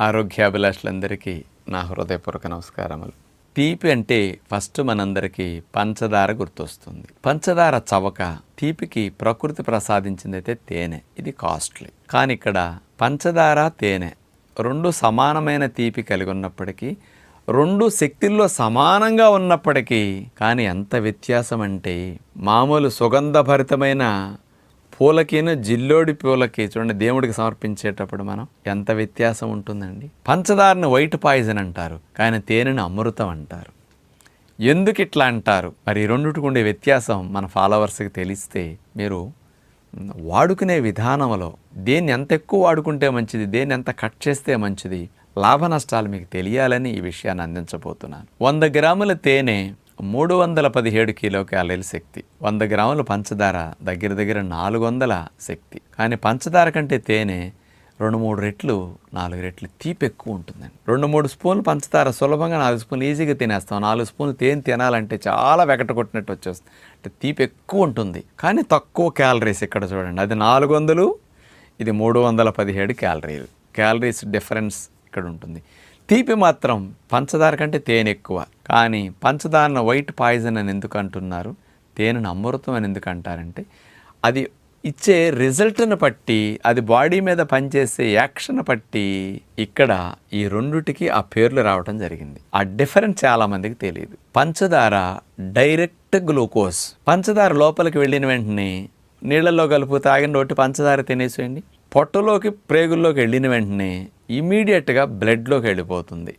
ఆరోగ్యాభిలాషులందరికీ నా హృదయపూర్వక నమస్కారములు. తీపి అంటే ఫస్ట్ మనందరికీ పంచదార గుర్తొస్తుంది. పంచదార చవక తీపికి ప్రకృతి ప్రసాదించిందైతే తేనె ఇది కాస్ట్లీ. కానీ ఇక్కడ పంచదార తేనె రెండు సమానమైన తీపి కలిగి ఉన్నప్పటికీ రెండు శక్తుల్లో సమానంగా ఉన్నప్పటికీ కానీ ఎంత వ్యత్యాసం అంటే మామూలు సుగంధభరితమైన పూలకేను జిల్లోడి పూలకి చూడండి దేవుడికి సమర్పించేటప్పుడు మనం ఎంత వ్యత్యాసం ఉంటుందండి. పంచదారని వైట్ పాయిజన్ అంటారు కానీ తేనెను అమృతం అంటారు. ఎందుకు ఇట్లా అంటారు? మరి రెండుటికి ఉండే వ్యత్యాసం మన ఫాలోవర్స్కి తెలిస్తే మీరు వాడుకునే విధానంలో దేన్ని ఎంత ఎక్కువ వాడుకుంటే మంచిది దేన్ని ఎంత కట్ చేస్తే మంచిది లాభ నష్టాలు మీకు తెలియాలని ఈ విషయాన్ని అందించబోతున్నాను. వంద గ్రాముల తేనె మూడు వందల పదిహేడు కిలో క్యాలరీల శక్తి వంద గ్రాముల పంచదార దగ్గర దగ్గర నాలుగు వందల శక్తి. కానీ పంచదార కంటే తేనె రెండు మూడు రెట్లు నాలుగు రెట్లు తీపి ఎక్కువ ఉంటుందండి. రెండు మూడు స్పూన్లు పంచదార సులభంగా నాలుగు స్పూన్లు ఈజీగా తినేస్తాం. నాలుగు స్పూన్లు తేనె తినాలంటే చాలా వెకట కొట్టినట్టు వచ్చేస్తుంది. అంటే తీపి ఎక్కువ ఉంటుంది. కానీ తక్కువ క్యాలరీస్ ఇక్కడ చూడండి. అది నాలుగు వందలు ఇది మూడు వందల పదిహేడు క్యాలరీలు. క్యాలరీస్ డిఫరెన్స్ ఇక్కడ ఉంటుంది. తీపి మాత్రం పంచదార కంటే తేనె ఎక్కువ. కానీ పంచదారను వైట్ పాయిజన్ అని ఎందుకు అంటున్నారు తేనెను అమృతం అని ఎందుకు అంటారంటే అది ఇచ్చే రిజల్ట్ను బట్టి అది బాడీ మీద పనిచేసే యాక్షన్ బట్టి ఇక్కడ ఈ రెండుటికి ఆ పేర్లు రావడం జరిగింది. ఆ డిఫరెన్స్ చాలా మందికి తెలియదు. పంచదార డైరెక్ట్ గ్లూకోజ్ పంచదార లోపలికి వెళ్ళిన వెంటనే నీళ్ళల్లో కలుపు తాగిన రొట్టి పంచదార తినేసేయండి. పొట్టలోకి ప్రేగుల్లోకి వెళ్ళిన వెంటనే ఇమీడియట్గా బ్లడ్లోకి వెళ్ళిపోతుంది.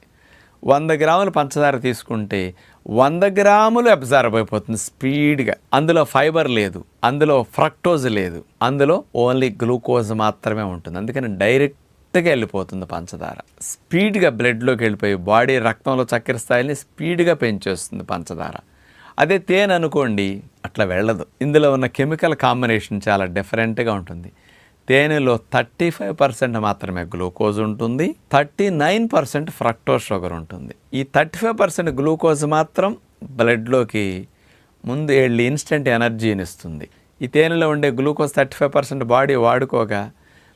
వంద గ్రాములు పంచదార తీసుకుంటే వంద గ్రాములు అబ్జార్బ్ అయిపోతుంది స్పీడ్గా. అందులో ఫైబర్ లేదు అందులో ఫ్రక్టోజ్ లేదు అందులో ఓన్లీ గ్లూకోజ్ మాత్రమే ఉంటుంది. అందుకని డైరెక్ట్గా వెళ్ళిపోతుంది పంచదార. స్పీడ్గా బ్లడ్లోకి వెళ్ళిపోయి బాడీ రక్తంలో చక్కెర స్థాయిని స్పీడ్గా పెంచేస్తుంది పంచదార. అదే తేనె అనుకోండి అట్లా వెళ్ళదు. ఇందులో ఉన్న కెమికల్ కాంబినేషన్ చాలా డిఫరెంట్గా ఉంటుంది. తేనెలో థర్టీ ఫైవ్ పర్సెంట్ మాత్రమే గ్లూకోజ్ ఉంటుంది thirty nine percent fructose sugar ఉంటుంది. ఈ థర్టీ ఫైవ్ పర్సెంట్ గ్లూకోజ్ మాత్రం బ్లడ్లోకి ముందు వెళ్ళి ఇన్స్టెంట్ ఎనర్జీని ఇస్తుంది. ఈ తేనెలో ఉండే glucose thirty five percent body వాడుకోగా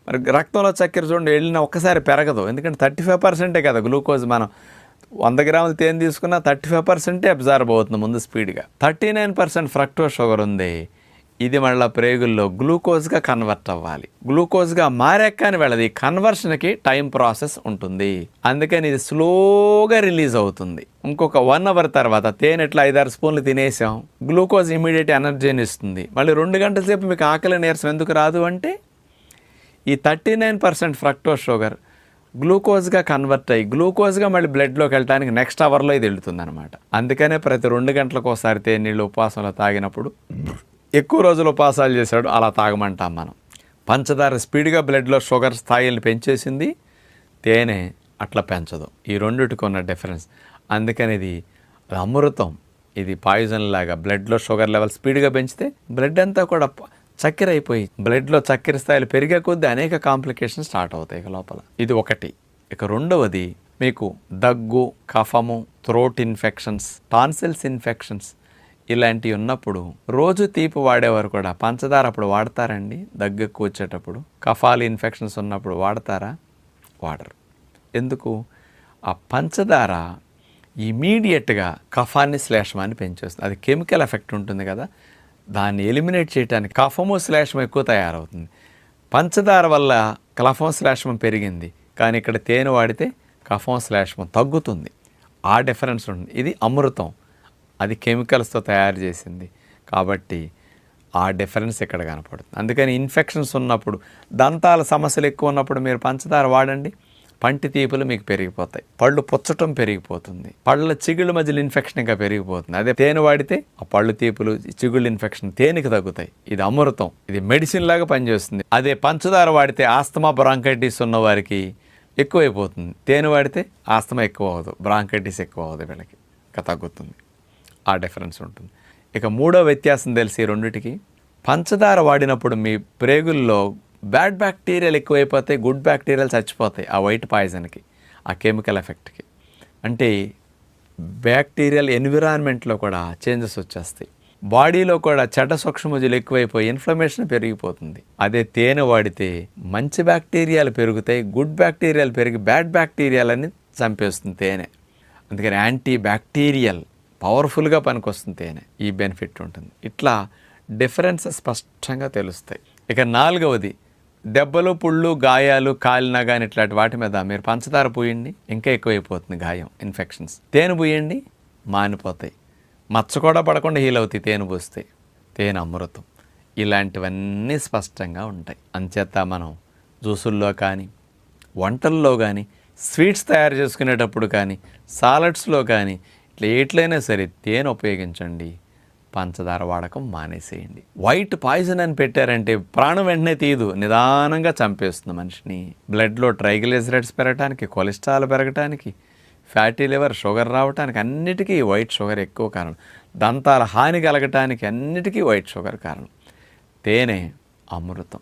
మరి రక్తంలో చక్కెర చూడండి వెళ్ళిన ఒక్కసారి పెరగదు. ఎందుకంటే థర్టీ ఫైవ్ పర్సెంటే కదా గ్లూకోజ్ మనం వంద గ్రాముల తేనె తీసుకున్న థర్టీ ఫైవ్ పర్సెంటే అబ్జర్వ్ అవుతుంది ముందు స్పీడ్గా. Thirty nine percent fructose sugar ఉంది ఇది మళ్ళీ ప్రేగుల్లో గ్లూకోజ్గా కన్వర్ట్ అవ్వాలి. గ్లూకోజ్గా మారాక వెళ్ళదు. ఈ కన్వర్షన్కి టైం ప్రాసెస్ ఉంటుంది. అందుకని ఇది స్లోగా రిలీజ్ అవుతుంది. ఇంకొక వన్ అవర్ తర్వాత తేనె ఇట్లా ఐదారు స్పూన్లు తినేసాం. గ్లూకోజ్ ఇమీడియట్ ఎనర్జీని ఇస్తుంది. మళ్ళీ రెండు గంటల సేపు మీకు ఆకలి నీరసం ఎందుకు రాదు అంటే ఈ thirty nine percent fructose sugar గ్లూకోజ్గా convert అయ్యి గ్లూకోజ్గా మళ్ళీ బ్లడ్లోకి వెళ్ళడానికి నెక్స్ట్ అవర్లో ఇది వెళుతుంది అనమాట అందుకనే ప్రతి రెండు గంటలకు ఒకసారి తేనీళ్ళు ఉపవాసంలో తాగినప్పుడు ఎక్కువ రోజులు ఉపాసాలు చేశాడు అలా తాగమంటాం మనం. పంచదార స్పీడ్గా బ్లడ్లో షుగర్ స్థాయిల్ని పెంచేసింది తేనె అట్లా పెంచదు. ఈ రెండిటికి ఉన్న డిఫరెన్స్. అందుకని ఇది అమృతం. ఇది పాయిజన్ లాగా బ్లడ్లో షుగర్ లెవెల్ స్పీడ్గా పెంచితే బ్లడ్ అంతా కూడా చక్కెర అయిపోయి బ్లడ్లో చక్కెర స్థాయిలు పెరిగే కొద్దీ అనేక కాంప్లికేషన్స్ స్టార్ట్ అవుతాయి ఇక లోపల. ఇది ఒకటి. ఇక రెండవది మీకు దగ్గు కఫము థ్రోట్ ఇన్ఫెక్షన్స్ టాన్సిల్స్ ఇన్ఫెక్షన్స్ ఇలాంటివి ఉన్నప్పుడు రోజు తీపి వాడేవారు కూడా పంచదార అప్పుడు వాడతారండి దగ్గకు వచ్చేటప్పుడు కఫాలు ఇన్ఫెక్షన్స్ ఉన్నప్పుడు వాడతారా? వాడరు. ఎందుకు? ఆ పంచదార ఇమీడియట్గా కఫాన్ని శ్లేషమాన్ని పెంచేస్తుంది. అది కెమికల్ ఎఫెక్ట్ ఉంటుంది కదా దాన్ని ఎలిమినేట్ చేయడానికి కఫము శ్లేషం ఎక్కువ తయారవుతుంది. పంచదార వల్ల కఫం శ్లేషమం పెరిగింది కానీ ఇక్కడ తేనె వాడితే కఫం శ్లేషమం తగ్గుతుంది. ఆ డిఫరెన్స్ ఉంటుంది. ఇది అమృతం. అది కెమికల్స్తో తయారు చేసింది. కాబట్టి ఆ డిఫరెన్స్ ఇక్కడ కనపడుతుంది? అందుకని ఇన్ఫెక్షన్స్ ఉన్నప్పుడు దంతాల సమస్యలు ఎక్కువ ఉన్నప్పుడు మీరు పంచదార వాడండి. పంటి తీపులు మీకు పెరిగిపోతాయి. పళ్ళు పుచ్చటం పెరిగిపోతుంది. పళ్ళ చిగుళ్ళ మధ్యలో ఇన్ఫెక్షన్ ఇంకా పెరిగిపోతుంది. అదే తేనె వాడితే ఆ పళ్ళు తీపులు చిగుళ్ళు ఇన్ఫెక్షన్ తేనెకి తగ్గుతాయి. ఇది అమృతం. ఇది మెడిసిన్ లాగా పనిచేస్తుంది. అదే పంచదార వాడితే ఆస్తమా బ్రాంకైటిస్ ఉన్న వారికి ఎక్కువైపోతుంది. తేనె వాడితే ఆస్తమా ఎక్కువ అవ్వదు. బ్రాంకైటిస్ ఎక్కువ అవ్వదు వీళ్ళకి. ఇంకా తగ్గుతుంది. ఆ డిఫరెన్స్ ఉంటుంది. ఇక మూడో వ్యత్యాసం తెలిసి రెండిటికి. పంచదార వాడినప్పుడు మీ ప్రేగుల్లో బ్యాడ్ బ్యాక్టీరియాలు ఎక్కువైపోతాయి గుడ్ బ్యాక్టీరియాలు చచ్చిపోతాయి ఆ వైట్ పాయిజన్కి ఆ కెమికల్ ఎఫెక్ట్కి. అంటే బ్యాక్టీరియల్ ఎన్విరాన్మెంట్లో కూడా చేంజెస్ వచ్చేస్తాయి. బాడీలో కూడా చెడ్డ సూక్ష్మజులు ఎక్కువైపోయి ఇన్ఫ్లమేషన్ పెరిగిపోతుంది. అదే తేనె వాడితే మంచి బ్యాక్టీరియాలు పెరుగుతాయి గుడ్ బ్యాక్టీరియాలు పెరిగి బ్యాడ్ బ్యాక్టీరియాలని చంపేస్తుంది తేనె. అందుకని యాంటీ బ్యాక్టీరియల్ పవర్ఫుల్గా పనికొస్తుంది తేనె. ఈ బెనిఫిట్ ఉంటుంది. ఇట్లా డిఫరెన్సెస్ స్పష్టంగా తెలుస్తాయి. ఇక నాలుగవది దెబ్బలు పుళ్ళు గాయాలు కాలినా కానీ ఇట్లాంటి వాటి మీద మీరు పంచదార పూయండి ఇంకా ఎక్కువైపోతుంది గాయం ఇన్ఫెక్షన్స్. తేనె పూయండి మానిపోతాయి. మచ్చ కూడా పడకుండా హీల్ అవుతాయి తేనె పూస్తే. తేనె అమృతం. ఇలాంటివన్నీ స్పష్టంగా ఉంటాయి. అంచేత మనం జ్యూసుల్లో కానీ వంటల్లో కానీ స్వీట్స్ తయారు చేసుకునేటప్పుడు కానీ సాలడ్స్లో కానీ ఎట్లయినా సరే తేనె ఉపయోగించండి. పంచదార వాడకం మానేసేయండి. వైట్ పాయిజన్ అని పెట్టారంటే ప్రాణం వెంటనే తీయదు. నిదానంగా చంపేస్తుంది మనిషిని. బ్లడ్లో ట్రైగ్లిజరైడ్స్ పెరగటానికి కొలెస్ట్రాల్ పెరగటానికి ఫ్యాటీ లివర్ షుగర్ రావటానికి అన్నిటికీ వైట్ షుగర్ ఎక్కువ కారణం. దంతాల హాని కలగటానికి అన్నిటికీ వైట్ షుగర్ కారణం. తేనె అమృతం.